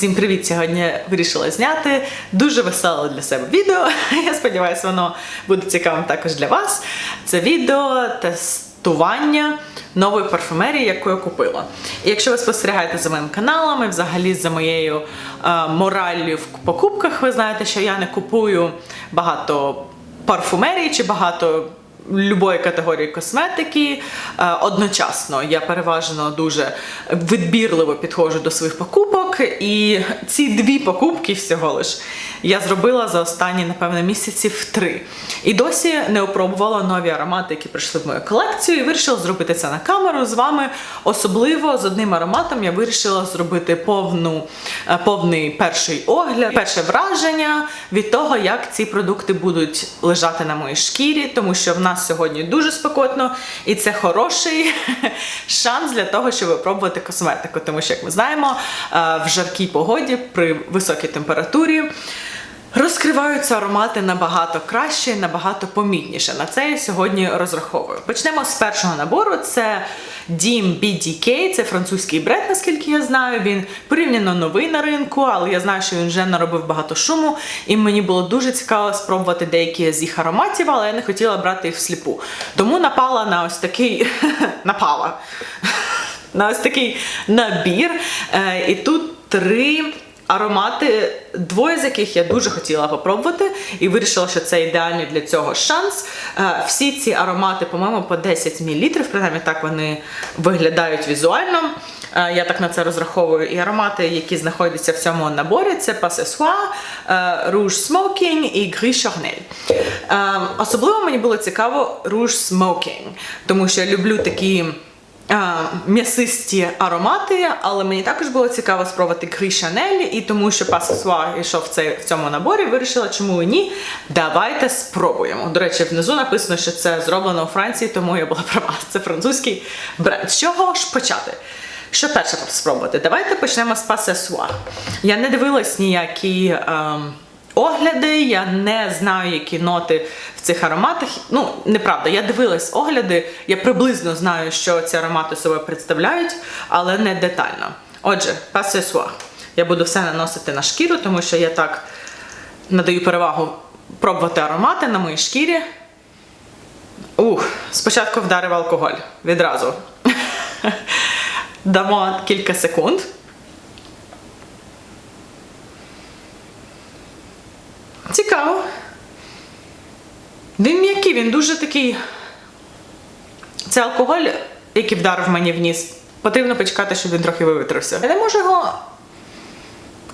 Всім привіт! Сьогодні вирішила зняти дуже веселе для себе відео. Я сподіваюся, воно буде цікавим також для вас. Це відео тестування нової парфумерії, яку я купила. І якщо ви спостерігаєте за моїм каналом і взагалі за моєю е, мораллю в покупках, ви знаєте, що я не купую багато парфумерії чи багато любої категорії косметики е, одночасно. Я переважно дуже відбірливо підходжу до своїх покупок, і ці дві покупки всього лиш я зробила за останні, напевно, місяців три. І досі не опробувала нові аромати, які прийшли в мою колекцію, і вирішила зробити це на камеру з вами. Особливо з одним ароматом я вирішила зробити повну, е, повний перший огляд, перше враження від того, як ці продукти будуть лежати на моїй шкірі, тому що в нас сьогодні дуже спекотно, і це хороший шанс для того, щоб випробувати косметику. Тому що, як ми знаємо, е, в жаркій погоді при високій температурі. Розкриваються аромати набагато краще, набагато помітніше. На це я сьогодні розраховую. Почнемо з першого набору. Це Дім BDK, це французький бренд, наскільки я знаю. Він порівняно новий на ринку, але я знаю, що він вже наробив багато шуму, і мені було дуже цікаво спробувати деякі з їх ароматів, але я не хотіла брати їх всліпу. Тому напала на ось такий напала. На ось такий набір. Е, І тут три аромати, двоє з яких я дуже хотіла попробувати, і вирішила, що це ідеальний для цього шанс. Е, Всі ці аромати, по-моєму, по 10 мл, принаймні так вони виглядають візуально. Е, Я так на це розраховую. І аромати, які знаходяться в цьому наборі, це Passessoir, Rouge Smoking і Charnel. Е, Особливо мені було цікаво Rouge Smoking, тому що я люблю такі м'ясисті аромати, але мені також було цікаво спробувати Грі Шанель, і тому що пасесуар йшов в, цьому наборі, вирішила, чому і ні. Давайте спробуємо. До речі, внизу написано, що це зроблено у Франції, тому я була права. Це французький бренд. З чого ж почати? Що перше спробувати? Давайте почнемо з пасесуар. Я не дивилась ніякі. Ем, Огляди, я не знаю, які ноти в цих ароматах. Ну, неправда, я дивилась огляди, я приблизно знаю, що ці аромати собою представляють, але не детально. Отже, пасесуар. Я буду все наносити на шкіру, тому що я так надаю перевагу пробувати аромати на моїй шкірі. Ух, спочатку вдарив алкоголь. Відразу. Дамо кілька секунд. Цікаво. Він м'який, він дуже такий. Це алкоголь, який вдарив мені в ніс. Потрібно почекати, щоб він трохи вивітрився. Я не можу його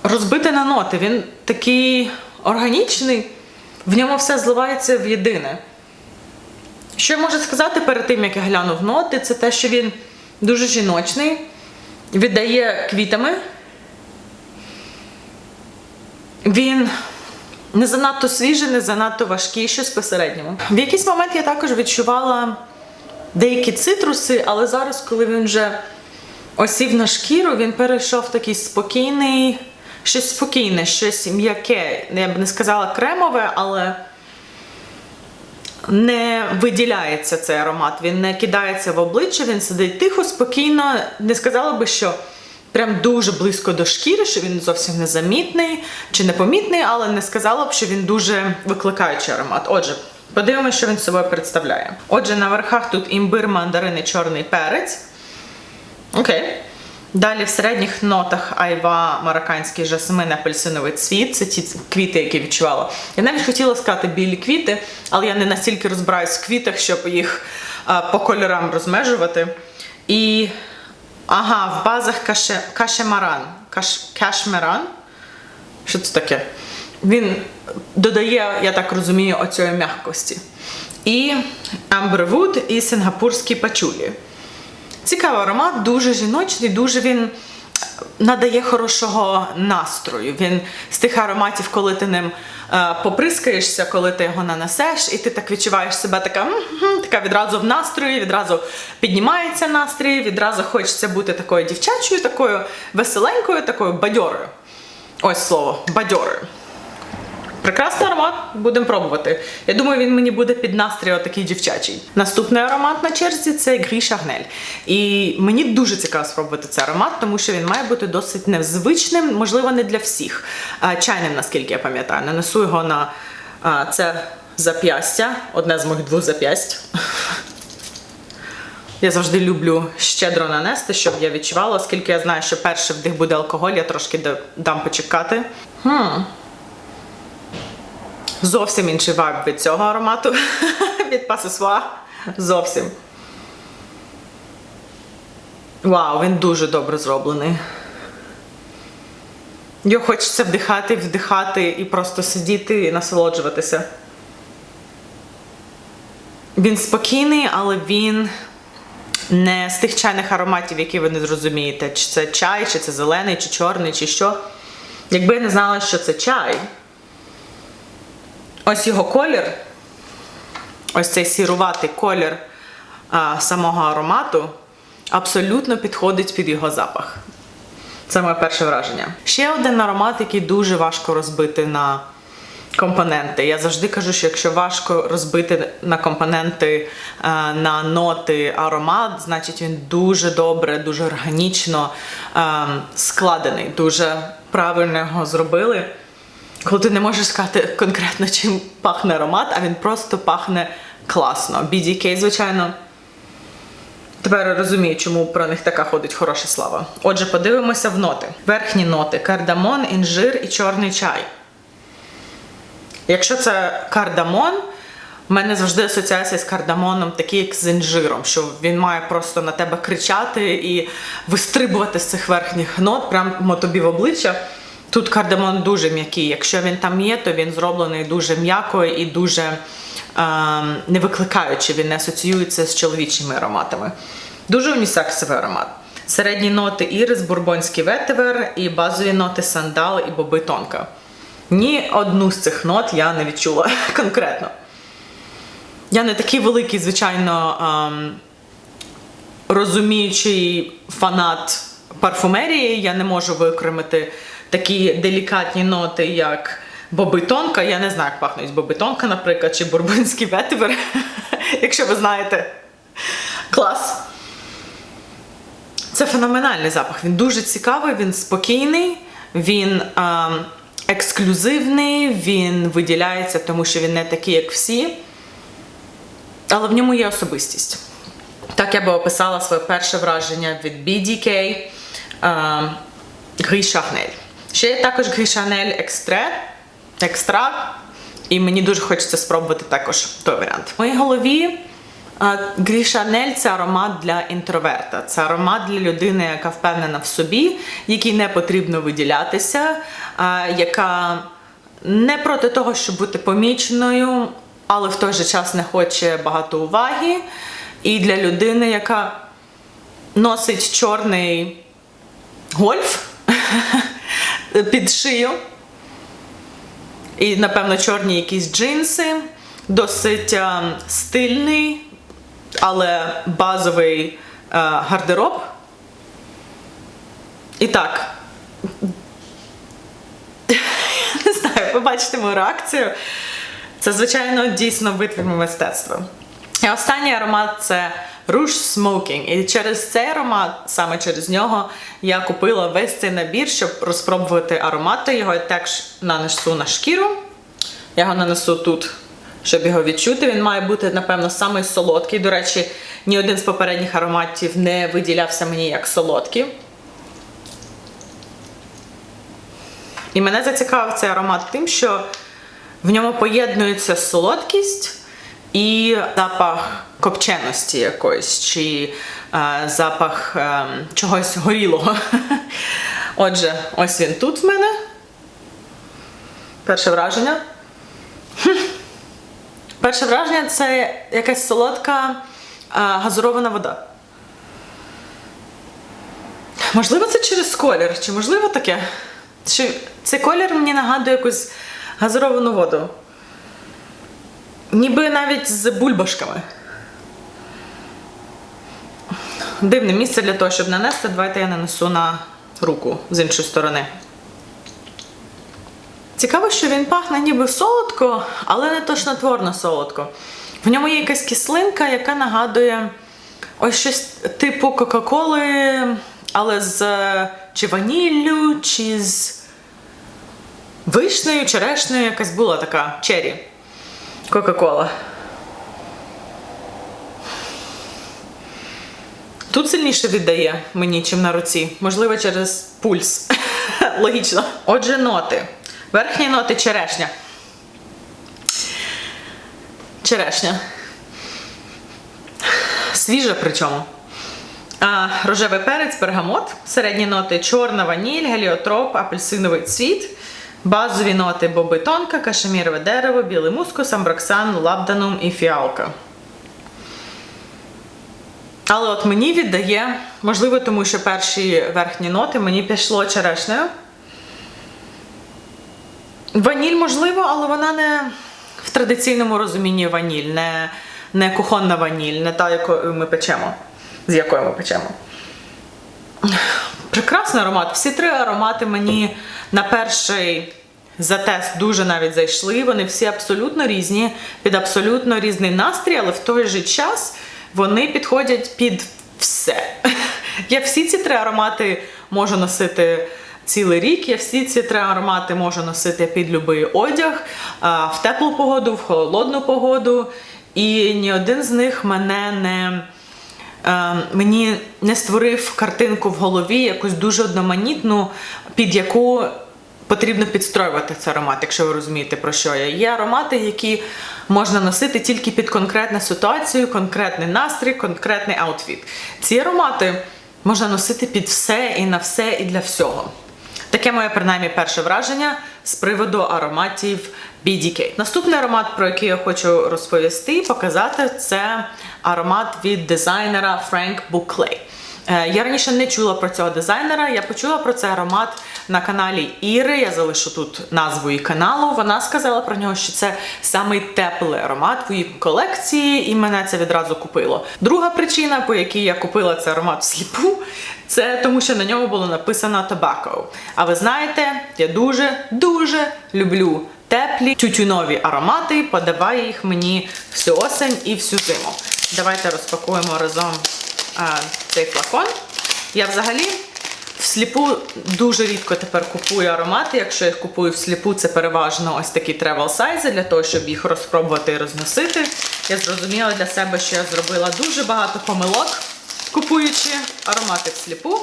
розбити на ноти. Він такий органічний, в ньому все зливається в єдине. Що я можу сказати перед тим, як я глянув ноти, це те, що він дуже жіночний, віддає квітами. Він не занадто свіжий, не занадто важкий, щось посередньому. В якийсь момент я також відчувала деякі цитруси, але зараз, коли він вже осів на шкіру, він перейшов в такий спокійний, щось спокійне, щось м'яке. Я б не сказала кремове, але не виділяється цей аромат. Він не кидається в обличчя, він сидить тихо, спокійно. Не сказала би, що прям дуже близько до шкіри, що він зовсім незамітний чи непомітний, але не сказала б, що він дуже викликаючий аромат. Отже, подивимося, що він собою представляє. Отже, на верхах тут імбир, мандарин і чорний перець. Окей. Далі в середніх нотах айва, марокканський жасмин, апельсиновий цвіт. Це ті квіти, які відчувала. Я навіть хотіла сказати білі квіти, але я не настільки розбираюсь в квітах, щоб їх а, по кольорам розмежувати. І Ага, в базах каше, кашемаран. Каш, кашмеран. Що це таке? Він додає, я так розумію, оцієї м'якості. І амбервуд і сингапурські пачулі. Цікавий аромат, дуже жіночний, дуже він надає хорошого настрою. Він з тих ароматів, коли ти ним е, поприскаєшся, коли ти його нанесеш, і ти так відчуваєш себе така, така відразу в настрої, відразу піднімається настрій, відразу хочеться бути такою дівчачою, такою веселенькою, такою бадьорою. Ось слово, бадьорою. Прекрасний аромат, будемо пробувати. Я думаю, він мені буде під настрій отакий дівчачий. Наступний аромат на черзі це Грі Шагнель. І мені дуже цікаво спробувати цей аромат, тому що він має бути досить незвичним, можливо, не для всіх. Чайним, наскільки я пам'ятаю. Нанесу його на це зап'ястя, одне з моїх двох зап'ясть. Я завжди люблю щедро нанести, щоб я відчувала, оскільки я знаю, що перший вдих буде алкоголь, я трошки дам почекати. Хм. Зовсім інший вайб від цього аромату. від пасесуа. Зовсім. Вау, він дуже добре зроблений. Його хочеться вдихати, вдихати і просто сидіти і насолоджуватися. Він спокійний, але він не з тих чайних ароматів, які ви не зрозумієте, чи це чай, чи це зелений, чи чорний, чи що. Якби я не знала, що це чай, ось його колір, ось цей сіруватий колір а, самого аромату абсолютно підходить під його запах. Це моє перше враження. Ще один аромат, який дуже важко розбити на компоненти. Я завжди кажу, що якщо важко розбити на компоненти, на ноти аромат, значить він дуже добре, дуже органічно е, складений, дуже правильно його зробили. Коли ти не можеш сказати конкретно, чим пахне аромат, а він просто пахне класно. BDK, звичайно. Тепер розумію, чому про них така ходить хороша слава. Отже, подивимося в ноти. Верхні ноти: кардамон, інжир і чорний чай. Якщо це кардамон, в мене завжди асоціація з кардамоном такі, як з інжиром, що він має просто на тебе кричати і вистрибувати з цих верхніх нот, прямо тобі в обличчя. Тут кардамон дуже м'який. Якщо він там є, то він зроблений дуже м'яко і дуже е, не викликаючи, він не асоціюється з чоловічими ароматами. Дуже унісексовий аромат. Середні ноти ірис, бурбонський ветивер і базові ноти сандал і боби тонка. Ні одну з цих нот я не відчула конкретно. Я не такий великий, звичайно, ем, розуміючий фанат парфумерії. Я не можу викремити такі делікатні ноти, як боби тонка. Я не знаю, як пахнуть боби тонка, наприклад, чи бурбонський ветивер. Якщо ви знаєте. Клас. Це феноменальний запах. Він дуже цікавий, він спокійний, він ем, ексклюзивний, він виділяється, тому що він не такий, як всі. Але в ньому є особистість. Так я би описала своє перше враження від BDK ем, Грі Шахнель. Ще є також Грі Шанель Екстре, Екстракт. І мені дуже хочеться спробувати також той варіант. В моїй голові Грі Шанель це аромат для інтроверта. Це аромат для людини, яка впевнена в собі, якій не потрібно виділятися, яка не проти того, щоб бути поміченою, але в той же час не хоче багато уваги. І для людини, яка носить чорний гольф під шию. І, напевно, чорні якісь джинси, досить е, стильний, але базовий е, гардероб. І так, не знаю, ви бачите мою реакцію. Це, звичайно, дійсно витвір мистецтва. І останній аромат це Rouge Smoking. І через цей аромат, саме через нього, я купила весь цей набір, щоб розпробувати аромати. Його я також нанесу на шкіру. Я його нанесу тут, щоб його відчути. Він має бути, напевно, самий солодкий. До речі, ні один з попередніх ароматів не виділявся мені як солодкий. І мене зацікавив цей аромат тим, що в ньому поєднується солодкість і запах копченості якоїсь, чи е, запах е, чогось горілого. Отже, ось він тут в мене. Перше враження. Перше враження це якась солодка е, газурована вода. Можливо, це через колір, чи можливо таке? Чи цей колір мені нагадує якусь газировану воду. Ніби навіть з бульбашками. Дивне місце для того, щоб нанести. Давайте я нанесу на руку з іншої сторони. Цікаво, що він пахне ніби солодко, але не тошнотворно солодко. В ньому є якась кислинка, яка нагадує ось щось типу Кока-Коли, але з е, чи ваніллю, чи з вишнею, черешнею, якась була така чері. Кока-Кола. Тут сильніше віддає мені, чим на руці. Можливо, через пульс. Логічно. Отже, ноти. Верхні ноти черешня. Черешня. Свіжа причому. А, рожевий перець, бергамот, середні ноти чорна ваніль, геліотроп, апельсиновий цвіт, базові ноти боби тонка, кашемірове дерево, білий мускус, амброксан, лабданум і фіалка. Але от мені віддає, можливо, тому що перші верхні ноти мені пішло черешнею. Ваніль можливо, але вона не в традиційному розумінні ваніль, не, не кухонна ваніль, не та, якою ми печемо, з якою ми печемо. Прекрасний аромат. Всі три аромати мені на перший затест дуже навіть зайшли. Вони всі абсолютно різні, під абсолютно різний настрій, але в той же час вони підходять під все. Я всі ці три аромати можу носити цілий рік. Я всі ці три аромати можу носити під будь-який одяг в теплу погоду, в холодну погоду. І ні один з них мене не. Е, мені не створив картинку в голові якусь дуже одноманітну, під яку потрібно підстроювати цей аромат, якщо ви розумієте про що я. Є аромати, які можна носити тільки під конкретну ситуацію, конкретний настрій, конкретний аутфіт. Ці аромати можна носити під все і на все, і для всього. Таке моє принаймні перше враження з приводу ароматів BDK. Наступний аромат, про який я хочу розповісти показати, це аромат від дизайнера Frank Buckley. Е, Я раніше не чула про цього дизайнера. Я почула про цей аромат на каналі Іри. Я залишу тут назву її каналу. Вона сказала про нього, що це самий теплий аромат в її колекції, і мене це відразу купило. Друга причина, по якій я купила цей аромат всліпу, це тому, що на ньому було написано tobacco. А ви знаєте, я дуже дуже люблю теплі тютюнові аромати. Подавай їх мені всю осень і всю зиму. Давайте розпакуємо разом а, цей флакон. Я взагалі всліпу дуже рідко тепер купую аромати. Якщо я їх купую всліпу, це переважно ось такі тревел сайзи для того, щоб їх розпробувати і розносити. Я зрозуміла для себе, що я зробила дуже багато помилок, купуючи аромати всліпу.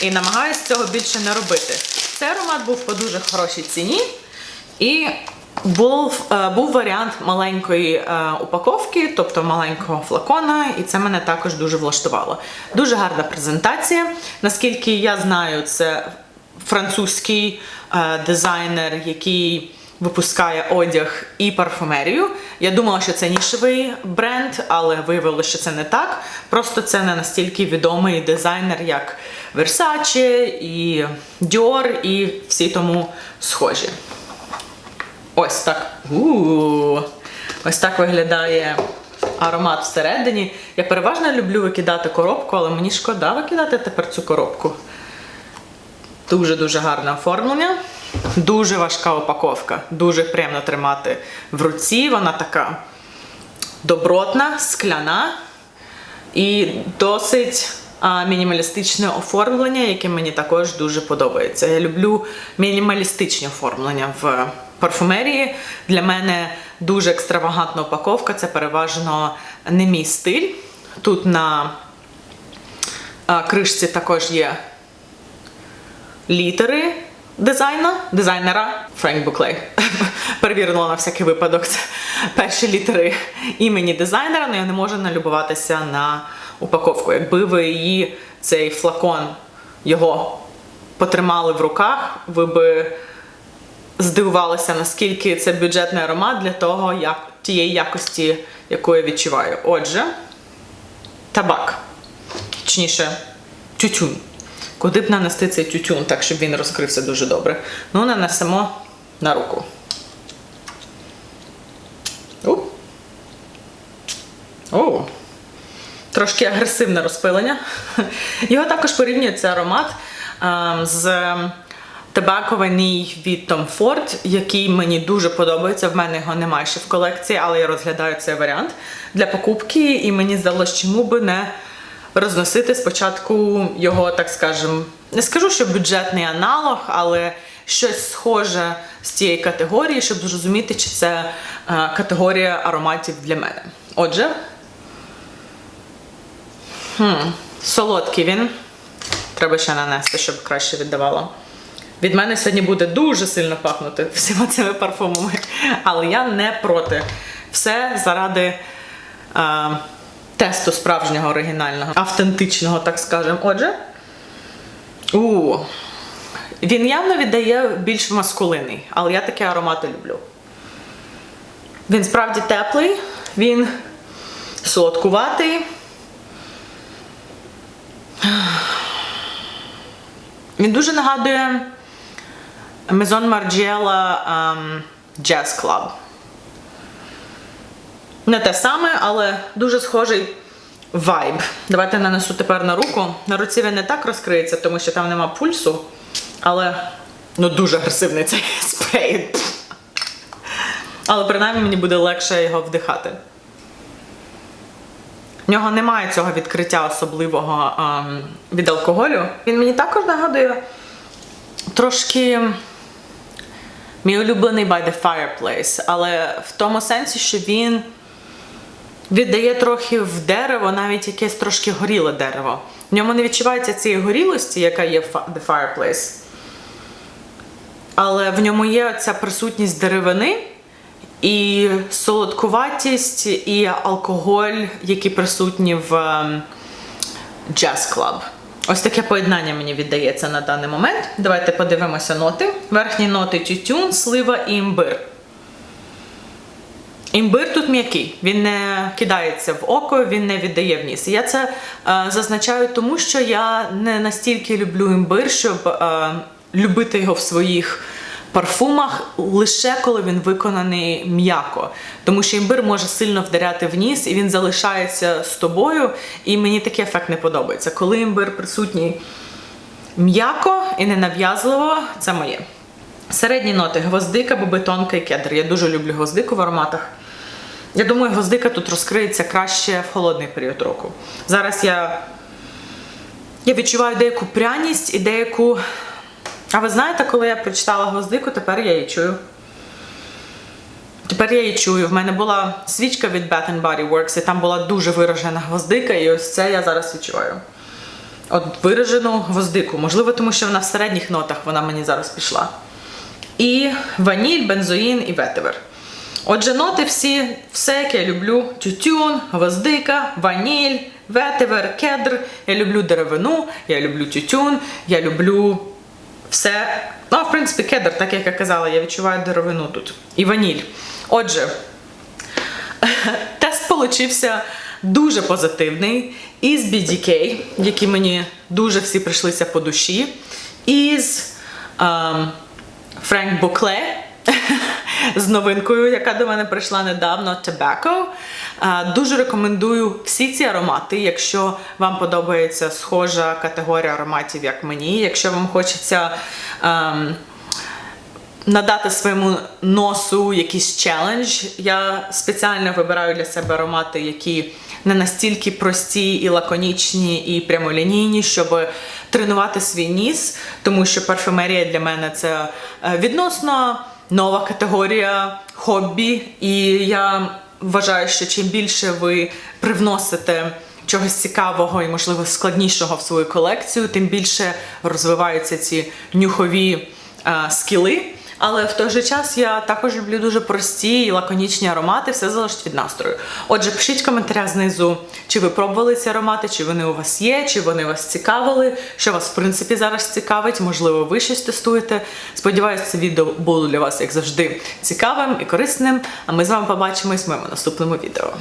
І намагаюся цього більше не робити. Цей аромат був по дуже хорошій ціні. І був, е, був варіант маленької е, упаковки, тобто маленького флакона, і це мене також дуже влаштувало. Дуже гарна презентація. Наскільки я знаю, це французький е, дизайнер, який випускає одяг і парфумерію. Я думала, що це нішевий бренд, але виявилося, що це не так. Просто це не настільки відомий дизайнер, як Versace і Dior, і всі тому схожі. Ось так. У-у-у. Ось так виглядає аромат всередині. Я переважно люблю викидати коробку, але мені шкода викидати тепер цю коробку. Дуже-дуже гарне оформлення. Дуже важка упаковка. Дуже приємно тримати в руці. Вона така добротна, скляна і досить а, мінімалістичне оформлення, яке мені також дуже подобається. Я люблю мінімалістичні оформлення в парфумерії. Для мене дуже екстравагантна упаковка. Це переважно не мій стиль. Тут на кришці також є літери дизайна, дизайнера Френк Буклей. Перевірила на всякий випадок. Це перші літери імені дизайнера, але я не можу налюбуватися на упаковку. Якби ви її, цей флакон, його потримали в руках, ви би здивувалися, наскільки це бюджетний аромат для того, як тієї якості, яку я відчуваю. Отже, табак. Точніше, тютюн. Куди б нанести цей тютюн, так, щоб він розкрився дуже добре. Ну, нанесемо на руку. О, трошки агресивне розпилення. Його також порівнює цей аромат ем, з Ваній від Tom Ford, який мені дуже подобається. В мене його немає ще в колекції, але я розглядаю цей варіант для покупки, і мені здалося, чому би не розносити спочатку його, так скажем, не скажу, що бюджетний аналог, але щось схоже з цієї категорії, щоб зрозуміти, чи це е, категорія ароматів для мене. Отже, хм, солодкий він. Треба ще нанести, щоб краще віддавало. Від мене сьогодні буде дуже сильно пахнути всіма цими парфумами, але я не проти. Все заради е, тесту справжнього оригінального, автентичного, так скажемо. Отже, у, він явно віддає більш маскулинний, але я такі аромати люблю. Він справді теплий, він солодкуватий. Він дуже нагадує Maison Margiela um, Jazz Club. Не те саме, але дуже схожий вайб. Давайте нанесу тепер на руку. На руці він не так розкриється, тому що там нема пульсу. Але ну дуже агресивний цей спрей. Але принаймні мені буде легше його вдихати. В нього немає цього відкриття особливого ем, від алкоголю. Він мені також нагадує трошки мій улюблений by the fireplace, але в тому сенсі, що він віддає трохи в дерево, навіть якесь трошки горіле дерево. В ньому не відчувається цієї горілості, яка є в the fireplace. Але в ньому є ця присутність деревини. І солодкуватість, і алкоголь, які присутні в ем, Jazz Club. Ось таке поєднання мені віддається на даний момент. Давайте подивимося ноти. Верхні ноти тютюн, слива і імбир. Імбир тут м'який, він не кидається в око, він не віддає в ніс. Я це е, зазначаю, тому що я не настільки люблю імбир, щоб е, любити його в своїх парфумах лише коли він виконаний м'яко. Тому що імбир може сильно вдаряти в ніс і він залишається з тобою. І мені такий ефект не подобається. Коли імбир присутній м'яко і ненав'язливо, це моє. Середні ноти гвоздика, бобетонка і кедр. Я дуже люблю гвоздику в ароматах. Я думаю, гвоздика тут розкриється краще в холодний період року. Зараз я, я відчуваю деяку пряність і деяку. А ви знаєте, коли я прочитала гвоздику, тепер я її чую. Тепер я її чую. В мене була свічка від Bath Body Works, і там була дуже виражена гвоздика, і ось це я зараз відчуваю. От виражену гвоздику. Можливо, тому що вона в середніх нотах вона мені зараз пішла. І ваніль, бензоїн і ветивер. Отже, ноти всі, все, яке я люблю: тютюн, гвоздика, ваніль, ветивер, кедр. Я люблю деревину, я люблю тютюн, я люблю все. Ну, в принципі, кедр, так як я казала, я відчуваю деревину тут. І ваніль. Отже, тест получився дуже позитивний. Із BDK, які мені дуже всі прийшлися по душі. Із ем, Френк Букле з новинкою, яка до мене прийшла недавно Tobacco. Дуже рекомендую всі ці аромати, якщо вам подобається схожа категорія ароматів, як мені. Якщо вам хочеться. ем, надати своєму носу якийсь челендж. Я спеціально вибираю для себе аромати, які не настільки прості і лаконічні, і прямолінійні, щоб тренувати свій ніс, тому що парфюмерія для мене це е, відносно нова категорія хобі, і я вважаю, що чим більше ви привносите чогось цікавого і, можливо, складнішого в свою колекцію, тим більше розвиваються ці нюхові е, скіли. Але в той же час я також люблю дуже прості і лаконічні аромати, все залежить від настрою. Отже, пишіть в коментарях знизу, чи ви пробували ці аромати, чи вони у вас є, чи вони вас цікавили, що вас в принципі зараз цікавить, можливо, ви щось тестуєте. Сподіваюсь, це відео було для вас, як завжди, цікавим і корисним. А ми з вами побачимось в моєму наступному відео.